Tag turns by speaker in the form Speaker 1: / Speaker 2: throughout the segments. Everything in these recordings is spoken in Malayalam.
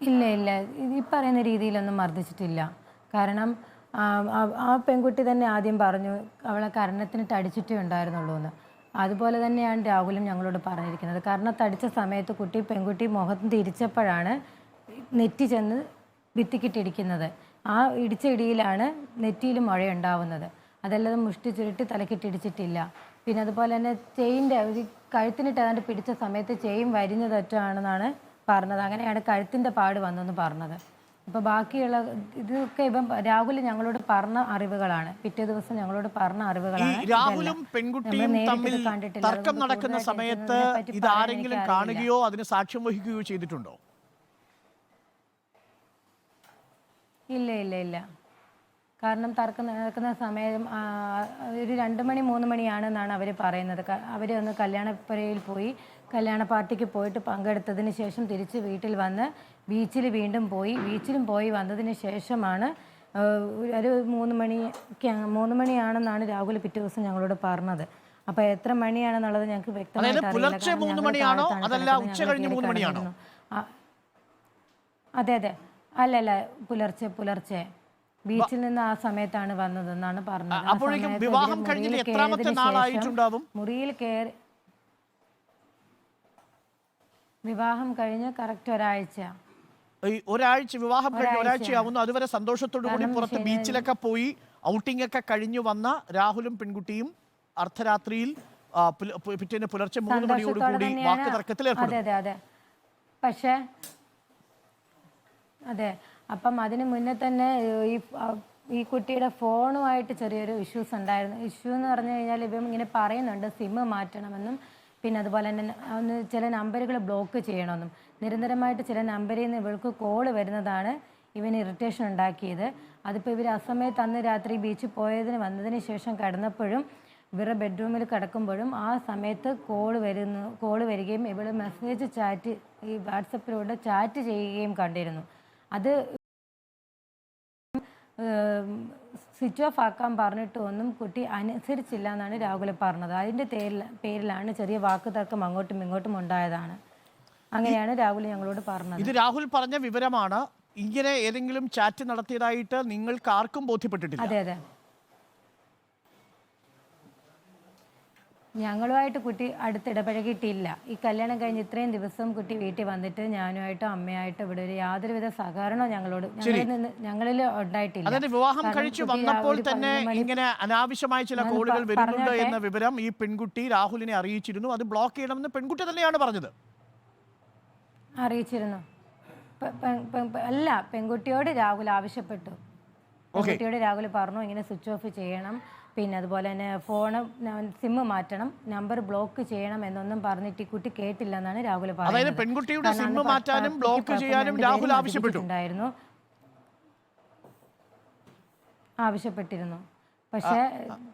Speaker 1: ഇല്ല ഇല്ല. ഈ പറയുന്ന രീതിയിലൊന്നും മർദ്ദിച്ചിട്ടില്ല. കാരണം ആ, പെൺകുട്ടി തന്നെ ആദ്യം പറഞ്ഞു അവളെ കരണത്തിനിട്ട് അടിച്ചിട്ടേ ഉണ്ടായിരുന്നുള്ളൂ എന്ന്. അതുപോലെ തന്നെയാണ് രാഹുലും ഞങ്ങളോട് പറഞ്ഞിരിക്കുന്നത്. കാരണം തടിച്ച സമയത്ത് കുട്ടി പെൺകുട്ടി മുഖം തിരിച്ചപ്പോഴാണ് നെറ്റി ചെന്ന് ഭിത്തിക്കിട്ടിരിക്കുന്നത്. ആ ഇടിച്ച ഇടിയിലാണ് നെറ്റിയിൽ മുഴയുണ്ടാവുന്നത്. അതല്ലാതെ മുഷ്ടി ചുരുട്ടി തലക്കിട്ടിടിച്ചിട്ടില്ല. പിന്നെ അതുപോലെ തന്നെ ചെയിന്റെ കഴുത്തിനിട്ട് ഏതാണ്ട് പിടിച്ച സമയത്ത് ചെയിൻ വരിഞ്ഞതൊറ്റാണെന്നാണ് പറഞ്ഞത്. അങ്ങനെയാണ് കഴുത്തിന്റെ പാട് വന്നെന്ന് പറഞ്ഞത്. അപ്പോൾ ബാക്കിയുള്ള ഇതൊക്കെ ഇപ്പം രാഹുൽ ഞങ്ങളോട് പറഞ്ഞ അറിവുകളാണ്. പിറ്റേ ദിവസം ഞങ്ങളോട് പറഞ്ഞ അറിവുകളാണ്.
Speaker 2: രാഹുലും. പെൺകുട്ടിയും തമ്മിൽ തർക്കം നടക്കുന്ന സമയത്ത് ഇത് ആരെങ്കിലും കാണുകയോ അതിന് സാക്ഷ്യം വഹിക്കുകയോ ചെയ്തിട്ടുണ്ടോ?
Speaker 1: ഇല്ല ഇല്ല ഇല്ല. കാരണം തർക്കം നടക്കുന്ന സമയം ഒരു രണ്ട് മണി മൂന്ന് മണിയാണെന്നാണ് അവർ പറയുന്നത്. അവർ ഒന്ന് കല്യാണപ്പുരയിൽ പോയി കല്യാണ പാർട്ടിക്ക് പോയിട്ട് പങ്കെടുത്തതിന് ശേഷം തിരിച്ച് വീട്ടിൽ വന്ന് ബീച്ചിൽ വീണ്ടും പോയി. ബീച്ചിലും പോയി വന്നതിന് ശേഷമാണ് ഒരു മൂന്ന് മണി മൂന്ന് മണിയാണെന്നാണ് രാഹുൽ പിറ്റേ ദിവസം ഞങ്ങളോട് പറഞ്ഞത്. അപ്പൊ എത്ര മണിയാണെന്നുള്ളത് ഞങ്ങൾക്ക് വ്യക്തമായിട്ട്. ആ, അതെ അതെ. അല്ലല്ല പുലർച്ചെ പുലർച്ചെ. ബീച്ചിൽ നിന്ന് ആ സമയത്താണ് വന്നതെന്നാണ് പറഞ്ഞത്. മുറിയിൽ കയറി വിവാഹം കഴിഞ്ഞ് കറക്റ്റ് ഒരാഴ്ച.
Speaker 2: ഈ ഒരാഴ്ച വിവാഹം കഴിഞ്ഞ് ഒരാഴ്ചയാവുന്നു. അതുവരെ സന്തോഷത്തോടു കൂടി പുറത്ത് ബീച്ചിലൊക്കെ പോയി ഔട്ടിംഗ് ഒക്കെ കഴിഞ്ഞു വന്ന രാഹുലും പെൺകുട്ടിയും അർദ്ധരാത്രിയിൽ ആ, പുല- പു- പിറ്റേന്ന് പുലർച്ചെ മൂന്ന് മണിയോട്
Speaker 1: സന്തോഷത്തോടെ
Speaker 2: കൂടി
Speaker 1: തന്നെയാണ്.
Speaker 2: വാക്ക് തർക്കത്തിൽ ഏർപ്പെടും
Speaker 1: അതെ അതെ അതെ. പക്ഷേ അതെ. അപ്പം അതിന് മുന്നേ തന്നെ ഏഹ്, ഈ ആ, ഈ കുട്ടിയുടെ ഫോണുമായിട്ട് ചെറിയൊരു ഇഷ്യൂസ് ഉണ്ടായിരുന്നു. ഇഷ്യൂ എന്ന് പറഞ്ഞു കഴിഞ്ഞാൽ ഇവൻ ഇങ്ങനെ പറയുന്നുണ്ട് സിമ്മ് മാറ്റണമെന്നും. പിന്നെ അതുപോലെ തന്നെ ഒന്ന് ചില നമ്പറുകൾ ബ്ലോക്ക് ചെയ്യണമെന്നും. നിരന്തരമായിട്ട് ചില നമ്പറിൽ നിന്ന് ഇവൾക്ക് കോൾ വരുന്നതാണ് ഇവന് ഇറിറ്റേഷൻ ഉണ്ടാക്കിയത്. അതിപ്പോൾ ഇവർ അസമയത്ത് അന്ന് രാത്രി ബീച്ചിൽ പോയതിന് വന്നതിന് ശേഷം കിടന്നപ്പോഴും ഇവരുടെ ബെഡ്റൂമിൽ കിടക്കുമ്പോഴും ആ സമയത്ത് കോൾ വരുന്നു കോൾ വരികയും ഇവൾ മെസ്സേജ് ചാറ്റ് ഈ വാട്സപ്പിലൂടെ ചാറ്റ് ചെയ്യുകയും കണ്ടിരുന്നു. അത് സ്വിച്ച് ഓഫ് ആക്കാൻ പറഞ്ഞിട്ട് ഒന്നും കുട്ടി അനുസരിച്ചില്ല എന്നാണ് രാഹുൽ പറഞ്ഞത്. അതിന്റെ പേരിൽ പേരിലാണ് ചെറിയ വാക്ക് തർക്കം അങ്ങോട്ടും ഇങ്ങോട്ടും ഉണ്ടായതാണ്. അങ്ങനെയാണ് രാഹുൽ ഞങ്ങളോട് പറഞ്ഞത്.
Speaker 2: ഇത് രാഹുൽ പറഞ്ഞ വിവരമാണ്. ഇങ്ങനെ ഏതെങ്കിലും ചാറ്റ് നടത്തിയതായിട്ട് നിങ്ങൾക്ക് ആർക്കും ബോധ്യപ്പെട്ടിട്ടില്ല.
Speaker 1: അതെ അതെ. ഞങ്ങളുമായിട്ട് കുട്ടി അടുത്തിടപഴകിയിട്ടില്ല ഈ കല്യാണം കഴിഞ്ഞ് ഇത്രയും ദിവസം കുട്ടി വീട്ടിൽ വന്നിട്ട് ഞാനുമായിട്ടോ അമ്മയായിട്ടോ ഇവിടെ ഒരു യാതൊരുവിധ സഹകരണവും ഞങ്ങളോട് ഞങ്ങളിൽ നിന്ന് ഞങ്ങളിൽ ഉണ്ടായിട്ടില്ല.
Speaker 2: അതായത് വിവാഹം കഴിച്ചു വന്നപ്പോൾ തന്നെ ഇങ്ങനെ അനാവശ്യമായ ചില കോളുകൾ വരുന്നുണ്ട് എന്ന വിവരം ഈ പെൺകുട്ടി രാഹുലിനെ അറിയിച്ചിരുന്നു. അത് ബ്ലോക്ക് ചെയ്യണമെന്ന് പെൺകുട്ടി തന്നെയാണ് പറഞ്ഞത്.
Speaker 1: അറിയിച്ചിരുന്നു. അല്ല പെൺകുട്ടിയോട് രാഹുൽ ആവശ്യപ്പെട്ടു. പെൺകുട്ടിയോട് രാഹുൽ പറഞ്ഞു ഇങ്ങനെ സ്വിച്ച് ഓഫ് ചെയ്യണം. പിന്നെ അതുപോലെ തന്നെ ഫോണ് സിമ്മ് മാറ്റണം നമ്പർ ബ്ലോക്ക് ചെയ്യണം എന്നൊന്നും പറഞ്ഞിട്ട് ഈ കുട്ടി കേട്ടില്ല എന്നാണ് രാഹുൽ
Speaker 2: അതായത്
Speaker 1: പറയുന്നത്
Speaker 2: പെൺകുട്ടിയുടെ
Speaker 1: കാരണം അന്ന്
Speaker 2: മാറ്റാനും ബ്ലോക്ക്
Speaker 1: കുട്ടിക്ക്
Speaker 2: ചെയ്യാനും രാഹുൽ ആവശ്യപ്പെട്ടു.
Speaker 1: ഉണ്ടായിരുന്നു ആവശ്യപ്പെട്ടിരുന്നു. പക്ഷേ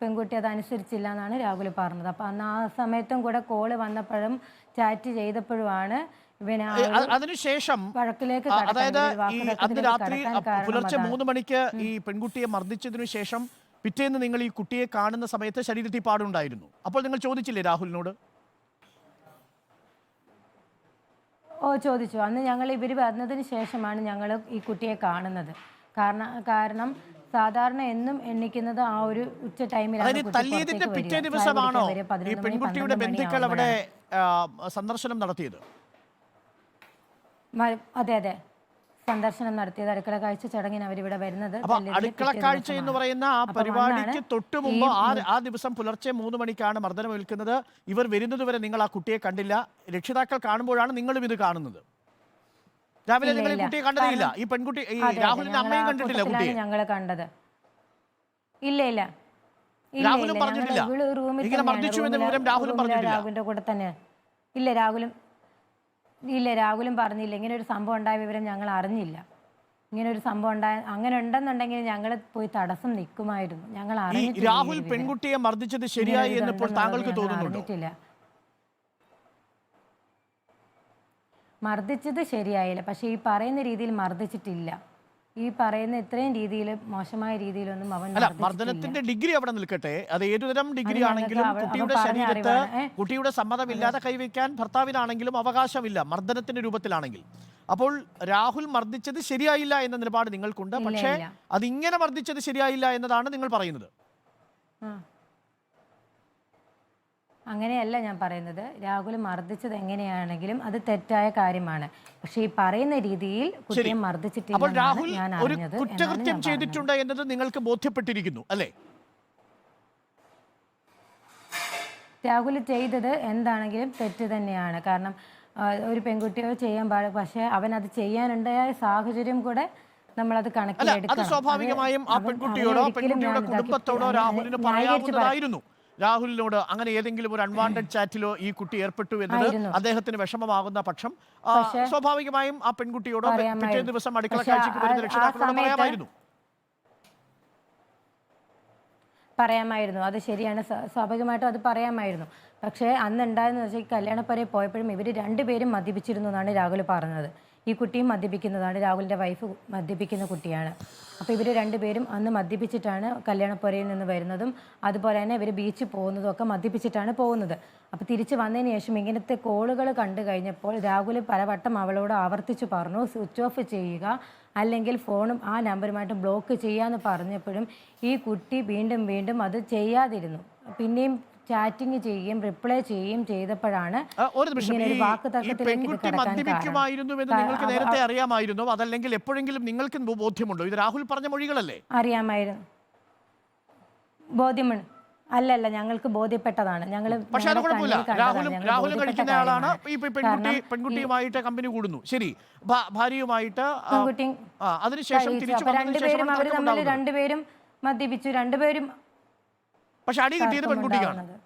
Speaker 1: പെൺകുട്ടി അത് അനുസരിച്ചില്ല എന്നാണ് രാഹുൽ പറഞ്ഞത്. അപ്പം അന്ന് ആ സമയത്തും കൂടെ കോൾ വന്നപ്പോഴും ചാറ്റ് ചെയ്തപ്പോഴുമാണ് ഇവന് ആ
Speaker 2: ഏ,
Speaker 1: ഒരു
Speaker 2: അ- അതിനുശേഷം
Speaker 1: വഴക്കിലേക്ക് കടക്കാൻ,
Speaker 2: അതായത്
Speaker 1: ഒരു
Speaker 2: ഈ
Speaker 1: വാക്കുതർക്കത്തിലേക്ക്
Speaker 2: അന്ന് രാത്രി
Speaker 1: കടക്കാൻ
Speaker 2: അ- പുലർച്ചെ. മൂന്ന് മണിക്ക് ഈ പെൺകുട്ടിയെ മർദ്ദിച്ചതിനു ശേഷം പിറ്റേന്ന് നിങ്ങൾ ഈ കുട്ടിയെ കാണുന്ന സമയത്ത് ശരീരത്തിൽ പാടുണ്ടായിരുന്നു. അപ്പോൾ നിങ്ങൾ ചോദിച്ചില്ലേ രാഹുലിനോട്?
Speaker 1: ഓ ചോദിച്ചു. അന്ന് ഞങ്ങൾ ഇവർ വന്നതിന് ശേഷമാണ് ഞങ്ങൾ ഈ കുട്ടിയെ കാണുന്നത്. കാരണം കാരണം സാധാരണ എന്നും എണ്ണിക്കുന്നത് ആ ഒരു ഉച്ച ടൈമിലാണ്
Speaker 2: പിറ്റേ ദിവസമാണോ ഈ പെൺകുട്ടിയുടെ ബന്ധുക്കൾ അവിടെ സന്ദർശനം നടത്തിയത്?
Speaker 1: അതെ അതെ. സന്ദർശനം നടത്തിയത്. അടുക്കള കാഴ്ച ചടങ്ങിന് അവരിവിടെ വരുന്നത്
Speaker 2: അപ്പൊ അടുക്കള കാഴ്ച എന്ന് പറയുന്ന ആ പരിപാടിക്ക് തൊട്ട് മുമ്പ് ആ ദിവസം പുലർച്ചെ മൂന്ന് മണിക്കാണ് മർദ്ദനം ഏൽക്കുന്നത് ഇവർ വരുന്നത് വരെ നിങ്ങൾ ആ കുട്ടിയെ കണ്ടില്ല. രക്ഷിതാക്കൾ കാണുമ്പോഴാണ് നിങ്ങളും ഇത് കാണുന്നത്. രാവിലെ നിങ്ങൾ കുട്ടിയെ കണ്ടതില്ല ഈ പെൺകുട്ടി രാഹുലിന്റെ അമ്മയും കണ്ടിട്ടില്ല കുട്ടിയെ?
Speaker 1: ഞങ്ങൾ കണ്ടത്. ഇല്ല ഇല്ല.
Speaker 2: രാഹുലും പറഞ്ഞിട്ടില്ല. ഇങ്ങനെ മർദ്ദിച്ചു എന്ന വിവരം രാഹുലും പറഞ്ഞിട്ടില്ല.
Speaker 1: രാഹുലിന്റെ കൂടെ തന്നെ ഇല്ല രാഹുലും ഇല്ല രാഹുലും പറഞ്ഞില്ല. ഇങ്ങനെ ഒരു സംഭവം ഉണ്ടായ വിവരം ഞങ്ങൾ അറിഞ്ഞില്ല. ഇങ്ങനെ ഒരു സംഭവം ഉണ്ടായ അങ്ങനെ ഉണ്ടെന്നുണ്ടെങ്കിൽ ഞങ്ങൾ പോയി തടസ്സം നിൽക്കുമായിരുന്നു. ഞങ്ങൾ അറിഞ്ഞിട്ടില്ല
Speaker 2: രാഹുൽ. പെൺകുട്ടിയെ മർദ്ദിച്ചത് ശരിയായി
Speaker 1: ഒരു
Speaker 2: എന്ന് ഇപ്പോൾ താങ്കൾക്ക്
Speaker 1: അറിഞ്ഞിട്ടില്ല. മർദ്ദിച്ചത് ശരിയായില്ല. പക്ഷേ ഈ പറയുന്ന രീതിയിൽ മർദ്ദിച്ചിട്ടില്ല. ഈ പറയുന്ന ഇത്രയും രീതിയിൽ മോശമായ രീതിയിലൊന്നും അവൻ
Speaker 2: അല്ല മർദ്ദനത്തിന്റെ ഡിഗ്രി അവിടെ നിൽക്കട്ടെ. അത് ഏതുതരം ഡിഗ്രി ആണെങ്കിലും കുട്ടിയുടെ ശരീരത്ത് കുട്ടിയുടെ സമ്മതമില്ലാതെ കൈവയ്ക്കാൻ ഭർത്താവിനാണെങ്കിലും അവകാശമില്ല മർദ്ദനത്തിന്റെ രൂപത്തിലാണെങ്കിൽ. അപ്പോൾ രാഹുൽ മർദ്ദിച്ചത് ശരിയായില്ല എന്ന നിലപാട് നിങ്ങൾക്കുണ്ട്. പക്ഷേ. അത് ഇങ്ങനെ മർദ്ദിച്ചത് ശരിയായില്ല എന്നതാണ് നിങ്ങൾ പറയുന്നത്.
Speaker 1: അങ്ങനെയല്ല ഞാൻ പറയുന്നത്. രാഹുൽ മർദ്ദിച്ചത് എങ്ങനെയാണെങ്കിലും അത് തെറ്റായ കാര്യമാണ്. പക്ഷേ ഈ പറയുന്ന രീതിയിൽ കുട്ടിയെ
Speaker 2: മർദ്ദിച്ചിട്ടില്ല
Speaker 1: ഞാൻ അറിഞ്ഞത്
Speaker 2: കുറ്റകൃത്യം ചെയ്തിട്ടുണ്ട് എന്നത് നിങ്ങൾക്ക് ബോധ്യപ്പെട്ടിരിക്കുന്നു അല്ലേ?
Speaker 1: രാഹുൽ ചെയ്തത് എന്താണെങ്കിലും തെറ്റ് തന്നെയാണ്. കാരണം ഒരു പെൺകുട്ടിയോ ചെയ്യാൻ പാടില്ല പക്ഷേ അവൻ അത് ചെയ്യാനുണ്ടായ സാഹചര്യം കൂടെ നമ്മളത്
Speaker 2: അത്
Speaker 1: കണക്കിലെടുക്കണം.
Speaker 2: സ്വാഭാവികമായും ആ പെൺകുട്ടിയോടോ പെൺകുട്ടിയുടെ കുടുംബത്തോടോ രാഹുലിന് പറയാവുന്നതായിരുന്നു. രാഹുലിനോട് അങ്ങനെ ഏതെങ്കിലും ഒരു അൺവാണ്ടഡ് ചാറ്റിലോ ഈ കുട്ടി ഏർപ്പെട്ടു എന്നത്. അദ്ദേഹത്തിന് വിഷമമാകുന്ന പക്ഷം സ്വാഭാവികമായും ആ പെൺകുട്ടിയോടോ പിറ്റേ ദിവസം അടുക്കള കാഴ്ചക്ക് വരുന്ന രക്ഷിതാക്കളോട് പറയാമായിരുന്നു.
Speaker 1: പറയാമായിരുന്നു. അത് ശരിയാണ്. സ്വാ- സ്വാഭാവികമായിട്ടും അത് പറയാമായിരുന്നു. പക്ഷേ അന്ന് ഉണ്ടായെന്ന് വെച്ചാൽ കല്യാണപ്പരയിൽ പോയപ്പോഴും ഇവർ രണ്ടുപേരും മദ്യപിച്ചിരുന്നു എന്നാണ് രാഹുൽ പറഞ്ഞത്. ഈ കുട്ടിയും മദ്യപിക്കുന്നതാണ്. രാഹുലിന്റെ വൈഫ് മദ്യപിക്കുന്ന കുട്ടിയാണ്. അപ്പോൾ ഇവർ രണ്ടുപേരും അന്ന് മദ്യപിച്ചിട്ടാണ് കല്യാണപ്പുരയിൽ നിന്ന് വരുന്നതും അതുപോലെ തന്നെ ഇവർ ബീച്ചിൽ പോകുന്നതും ഒക്കെ മദ്യപിച്ചിട്ടാണ് പോകുന്നത്. അപ്പോൾ തിരിച്ച് വന്നതിന് ശേഷം ഇങ്ങനത്തെ കോളുകൾ കണ്ടു കഴിഞ്ഞപ്പോൾ രാഹുൽ പലവട്ടം അവളോട് ആവർത്തിച്ച് പറഞ്ഞു സ്വിച്ച് ഓഫ് ചെയ്യുക അല്ലെങ്കിൽ ഫോണും ആ നമ്പറുമായിട്ട് ബ്ലോക്ക് ചെയ്യാന്ന് പറഞ്ഞപ്പോഴും ഈ കുട്ടി വീണ്ടും വീണ്ടും അത് ചെയ്യാതിരുന്നു. പിന്നെയും ചാറ്റിംഗ് ചെയ്യുകയും റിപ്ലൈ ചെയ്യുകയും ചെയ്തപ്പോഴാണ്
Speaker 2: നിങ്ങൾക്ക് നേരത്തെ അറിയാമായിരുന്നു? അതല്ലെങ്കിൽ എപ്പോഴെങ്കിലും നിങ്ങൾക്ക് ബോധ്യമുണ്ടോ? ഇത് രാഹുൽ പറഞ്ഞ മൊഴികളല്ലേ?
Speaker 1: അറിയാമായിരുന്നു. ബോധ്യമുണ്ട്. അല്ലല്ല ഞങ്ങൾക്ക് ബോധ്യപ്പെട്ടതാണ്. ഞങ്ങൾ
Speaker 2: പക്ഷെ അത് കുഴപ്പമില്ല. രാഹുലും രാഹുലും കഴിക്കുന്ന ആളാണ്. ഈ പെ- പെൺകുട്ടി പെൺകുട്ടിയുമായിട്ട് കമ്പനി കൂടുന്നു. ശരി. ഭാര്യയുമായിട്ട് അതിനുശേഷം തിരിച്ചു
Speaker 1: രണ്ടുപേരും അവർ തമ്മിൽ രണ്ടുപേരും മദ്യപിച്ചു. രണ്ടുപേരും
Speaker 2: പക്ഷെ അടി കിട്ടിയത് പെൺകുട്ടിക്കാണ്.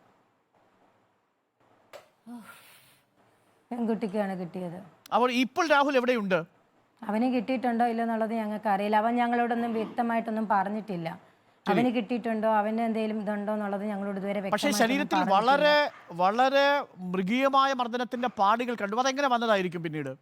Speaker 1: പെൺകുട്ടിക്കാണ് കിട്ടിയത്.
Speaker 2: അപ്പോൾ ഇപ്പോൾ രാഹുൽ എവിടെയുണ്ട്?
Speaker 1: അവന് കിട്ടിയിട്ടുണ്ടോ ഇല്ല എന്നുള്ളത് ഞങ്ങൾക്ക് അറിയില്ല. അവൻ ഞങ്ങളോടൊന്നും വ്യക്തമായിട്ടൊന്നും പറഞ്ഞിട്ടില്ല. അവന് കിട്ടിയിട്ടുണ്ടോ അവന് എന്തെങ്കിലും ഇതുണ്ടോ എന്നുള്ളത് ഞങ്ങളോട് ഇതുവരെ
Speaker 2: പക്ഷേ ശരീരത്തിൽ വളരെ വളരെ മൃഗീയമായ മർദ്ദനത്തിന്റെ പാടികൾ കണ്ടു. അതെങ്ങനെ വന്നതായിരിക്കും പിന്നീട്?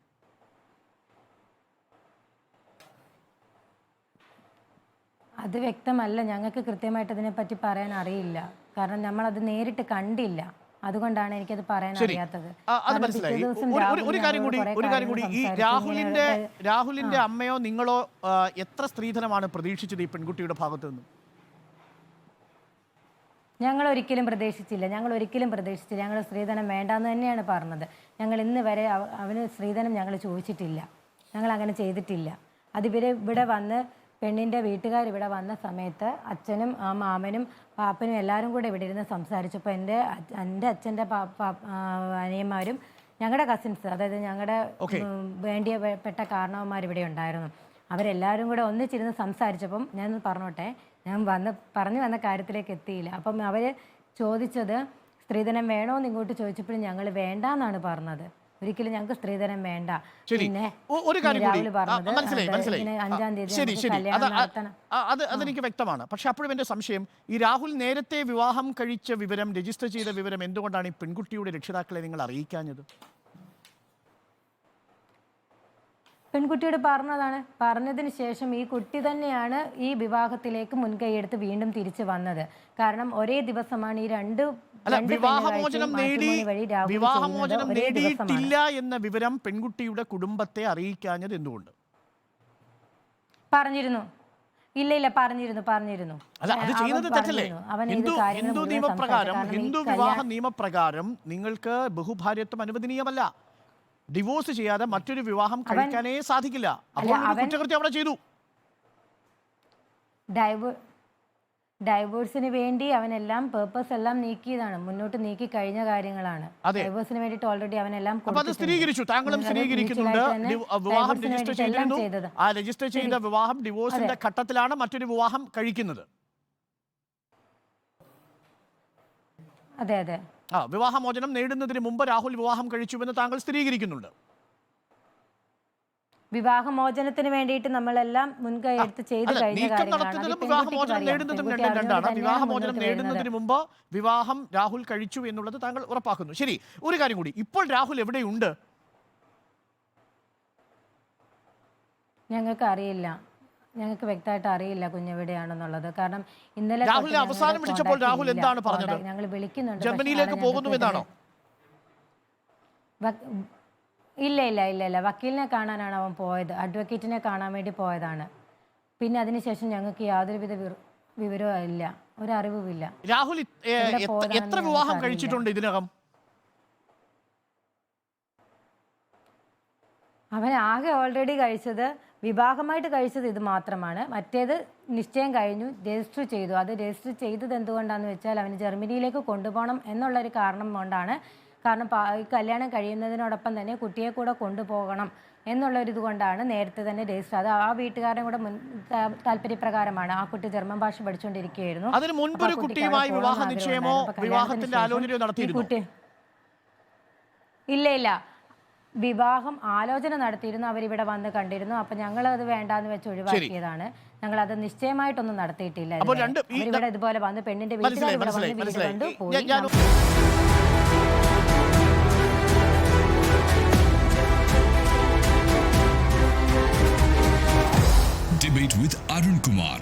Speaker 1: അത് വ്യക്തമല്ല. ഞങ്ങൾക്ക് കൃത്യമായിട്ട് ഇതിനെപ്പറ്റി പറയാൻ അറിയില്ല. കാരണം നമ്മൾ അത് നേരിട്ട് കണ്ടില്ല. അതുകൊണ്ടാണ് എനിക്കത് പറയാൻ
Speaker 2: ശരി.
Speaker 1: അറിയാത്തത്.
Speaker 2: ആ, അത്
Speaker 1: കാരണം
Speaker 2: മനസ്സിലായി.
Speaker 1: ദിവസം
Speaker 2: ഒരു- ഒരു-
Speaker 1: രാഹുൽ
Speaker 2: ഒരു കാര്യം കൂടി
Speaker 1: ഞങ്ങളോട്
Speaker 2: ഒരു കാര്യം കൂടി. ഈ
Speaker 1: സംസാരിച്ചു.
Speaker 2: രാഹുലിന്റെ
Speaker 1: ഇങ്ങനെ
Speaker 2: രാഹുലിന്റെ അമ്മയോ നിങ്ങളോ ആ, എത്ര സ്ത്രീധനമാണ് പ്രതീക്ഷിച്ചത് ഈ പെൺകുട്ടിയുടെ ഭാഗത്തു നിന്ന്?
Speaker 1: ഞങ്ങൾ ഒരിക്കലും പ്രതീക്ഷിച്ചില്ല. ഞങ്ങൾ ഒരിക്കലും പ്രതീക്ഷിച്ചില്ല. ഞങ്ങൾ സ്ത്രീധനം വേണ്ടാന്ന് തന്നെയാണ് പറഞ്ഞത്. ഞങ്ങൾ ഇന്ന് വരെ അവ- അവന് സ്ത്രീധനം ഞങ്ങൾ ചോദിച്ചിട്ടില്ല. ഞങ്ങൾ അങ്ങനെ ചെയ്തിട്ടില്ല അതിവരെ ഇവിടെ വന്ന് പെണ്ണിന്റെ വീട്ടുകാർ ഇവിടെ വന്ന സമയത്ത് അച്ഛനും ആ മാമനും പാപ്പനും എല്ലാവരും കൂടെ ഇവിടെ ഇരുന്ന് സംസാരിച്ചപ്പോൾ എന്റെ എന്റെ അച്ഛന്റെ അനിയന്മാരും ഞങ്ങളുടെ കസിൻസ് അതായത് ഞങ്ങളുടെ വേണ്ടിയ പെട്ട കാരണവന്മാർ ഇവിടെ ഉണ്ടായിരുന്നു. അവരെല്ലാവരും കൂടെ ഒന്നിച്ചിരുന്ന് സംസാരിച്ചപ്പം ഞാൻ പറഞ്ഞോട്ടെ ഞാൻ വന്ന് പറഞ്ഞു വന്ന കാര്യത്തിലേക്ക് എത്തിയില്ല. അപ്പം അവർ ചോദിച്ചത് സ്ത്രീധനം വേണോ എന്ന് ഇങ്ങോട്ട് ചോദിച്ചപ്പോഴും ഞങ്ങൾ വേണ്ടാന്നാണ് പറഞ്ഞത്. ഒരിക്കലും ഞങ്ങൾക്ക് സ്ത്രീധനം വേണ്ട. പിന്നെ
Speaker 2: ഒരു കാര്യം
Speaker 1: രാഹുൽ പറഞ്ഞത് അഞ്ചാം തീയതി കല്യാണം നടത്തണം.
Speaker 2: അത് അതെനിക്ക് വ്യക്തമാണ്. പക്ഷെ അപ്പോഴും എന്റെ സംശയം ഈ രാഹുൽ നേരത്തെ വിവാഹം കഴിച്ച വിവരം രജിസ്റ്റർ ചെയ്ത വിവരം എന്തുകൊണ്ടാണ് ഈ പെൺകുട്ടിയുടെ രക്ഷിതാക്കളെ നിങ്ങൾ അറിയിക്കാഞ്ഞത്?
Speaker 1: പെൺകുട്ടിയോട് പറഞ്ഞതാണ്. പറഞ്ഞതിന് ശേഷം ഈ കുട്ടി തന്നെയാണ് ഈ വിവാഹത്തിലേക്ക് മുൻകൈയെടുത്ത് വീണ്ടും തിരിച്ചു വന്നത്. കാരണം ഒരേ ദിവസമാണ് ഈ രണ്ട്
Speaker 2: അല്ല വിവാഹമോചനം നേടി വിവാഹമോചനം നേടിയിട്ടില്ല എന്ന വിവരം പെൺകുട്ടിയുടെ കുടുംബത്തെ അറിയിക്കാഞ്ഞത് എന്തുകൊണ്ട്?
Speaker 1: പറഞ്ഞിരുന്നു. ഇല്ല ഇല്ല പറഞ്ഞിരുന്നു പറഞ്ഞിരുന്നു.
Speaker 2: അല്ല അത് ചെയ്യുന്നത് തെറ്റല്ലേ? ഹിന്ദു ഹിന്ദു നിയമപ്രകാരം ഹിന്ദു വിവാഹ നിയമപ്രകാരം നിങ്ങൾക്ക് ബഹുഭാര്യത്വം അനുവദനീയമല്ല. ഡിവോഴ്സ് ചെയ്യാതെ മറ്റൊരു വിവാഹം കഴിക്കാനേ സാധിക്കില്ല. അപ്പോൾ കുറ്റകൃത്യം അവിടെ ചെയ്തു.
Speaker 1: ഡൈവോ ഡൈവോഴ്സിന് വേണ്ടി അവനെല്ലാം പേർപ്പസ് എല്ലാം നീക്കിയതാണ്. മുന്നോട്ട് നീക്കി കഴിഞ്ഞ കാര്യങ്ങളാണ്. ഡൈവോഴ്സിന് വേണ്ടിട്ട് ഓൾറെഡി അവനെല്ലാം.
Speaker 2: സ്ഥിരീകരിച്ചു. താങ്കളും സ്ഥിരീകരിക്കുന്നുണ്ട്. വിവാഹം രജിസ്റ്റർ ചെയ്തിരുന്നു. ആ രജിസ്റ്റർ ചെയ്ത വിവാഹം ഡിവോഴ്സിന്റെ ഘട്ടത്തിലാണ് മറ്റൊരു വിവാഹം കഴിക്കുന്നത്.
Speaker 1: അതെ അതെ.
Speaker 2: ആ വിവാഹമോചനം നേടുന്നതിന് മുമ്പ് രാഹുൽ വിവാഹം കഴിച്ചുവെന്ന് താങ്കൾ സ്ഥിരീകരിക്കുന്നുണ്ട്.
Speaker 1: വിവാഹമോചനത്തിന് വേണ്ടിയിട്ട് നമ്മളെല്ലാം മുൻകൈ എടുത്ത് ചെയ്ത്
Speaker 2: കഴിഞ്ഞാൽ
Speaker 1: കഴിഞ്ഞ കാര്യങ്ങളാണ്.
Speaker 2: വിവാഹമോചനം നേടുന്നതും രണ്ടും രണ്ടാണ്. വിവാഹമോചനം. നേടുന്നതിന് മുമ്പ് വിവാഹം രാഹുൽ കഴിച്ചു എന്നുള്ളത് താങ്കൾ ഉറപ്പാക്കുന്നു. ശരി ഒരു കാര്യം കൂടി. ഇപ്പോൾ രാഹുൽ എവിടെയുണ്ട്?
Speaker 1: ഞങ്ങൾക്ക് അറിയില്ല. ഞങ്ങൾക്ക് വ്യക്തമായിട്ട് അറിയില്ല കുഞ്ഞെവിടെയാണെന്നുള്ളത്. കാരണം ഇന്നലെ രാഹുൽ
Speaker 2: അവസാനം വിളിച്ചപ്പോൾ രാഹുൽ എന്താണ് പറഞ്ഞത്?
Speaker 1: ഞങ്ങൾ വിളിക്കുന്നുണ്ട്
Speaker 2: ജർമ്മനിയിലേക്ക് പോകുന്നു എന്നാണോ?
Speaker 1: ഇല്ല ഇല്ല ഇല്ല ഇല്ല. വക്കീലിനെ കാണാനാണ് അവൻ പോയത്. അഡ്വക്കേറ്റിനെ കാണാൻ വേണ്ടി പോയതാണ്. പിന്നെ അതിനുശേഷം ഞങ്ങൾക്ക് യാതൊരുവിധ വിവ- വിവരവും ഇല്ല. ഒരറിവുമില്ല
Speaker 2: രാഹുൽ എത്ര- വിവാഹം കഴിച്ചിട്ടുണ്ട് ഇതിനകം?
Speaker 1: അവൻ ആകെ ഓൾറെഡി കഴിച്ചത് വിവാഹമായിട്ട് കഴിച്ചത് ഇത് മാത്രമാണ്. മറ്റേത് നിശ്ചയം കഴിഞ്ഞു രജിസ്റ്റർ ചെയ്തു. അത് രജിസ്റ്റർ ചെയ്തത് എന്തുകൊണ്ടാണെന്ന് വെച്ചാൽ അവന് ജർമ്മനിയിലേക്ക് കൊണ്ടുപോകണം എന്നുള്ളൊരു കാരണം കൊണ്ടാണ് കാരണം ഈ കല്യാണം കഴിയുന്നതിനോടൊപ്പം തന്നെ കുട്ടിയെ കൂടെ കൊണ്ടുപോകണം എന്നുള്ളൊരിത് കൊണ്ടാണ് നേരത്തെ തന്നെ രജിസ്റ്റർ അത് ആ വീട്ടുകാരുടെ കൂടെ മുൻ താല്പര്യപ്രകാരമാണ് ആ കുട്ടി ജർമ്മൻ ഭാഷ പഠിച്ചുകൊണ്ടിരിക്കുകയായിരുന്നു.
Speaker 2: അതിന് മുൻപ് ഒരു കുട്ടിയുമായി വിവാഹ നിശ്ചയമോ വിവാഹത്തിന്റെ ആലോചനയോ നടത്തിയിരുന്നോ?
Speaker 1: ഇല്ല ഇല്ല. വിവാഹം ആലോചന നടത്തിയിരുന്നു. അവരിവിടെ വന്ന് കണ്ടിരുന്നു. അപ്പൊ ഞങ്ങൾ അത് വേണ്ടാന്ന് വെച്ച് ഒഴിവാക്കിയതാണ്. ഞങ്ങൾ അത് നിശ്ചയമായിട്ടൊന്നും നടത്തിയിട്ടില്ല
Speaker 2: ഈ-
Speaker 1: ഇതുപോലെ വന്ന് പെണ്ണിന്റെ
Speaker 2: വീട്ടിൽ
Speaker 1: ഇവിടെ വന്ന് വീട് കണ്ടു പോയി
Speaker 3: Debate with Arun Kumar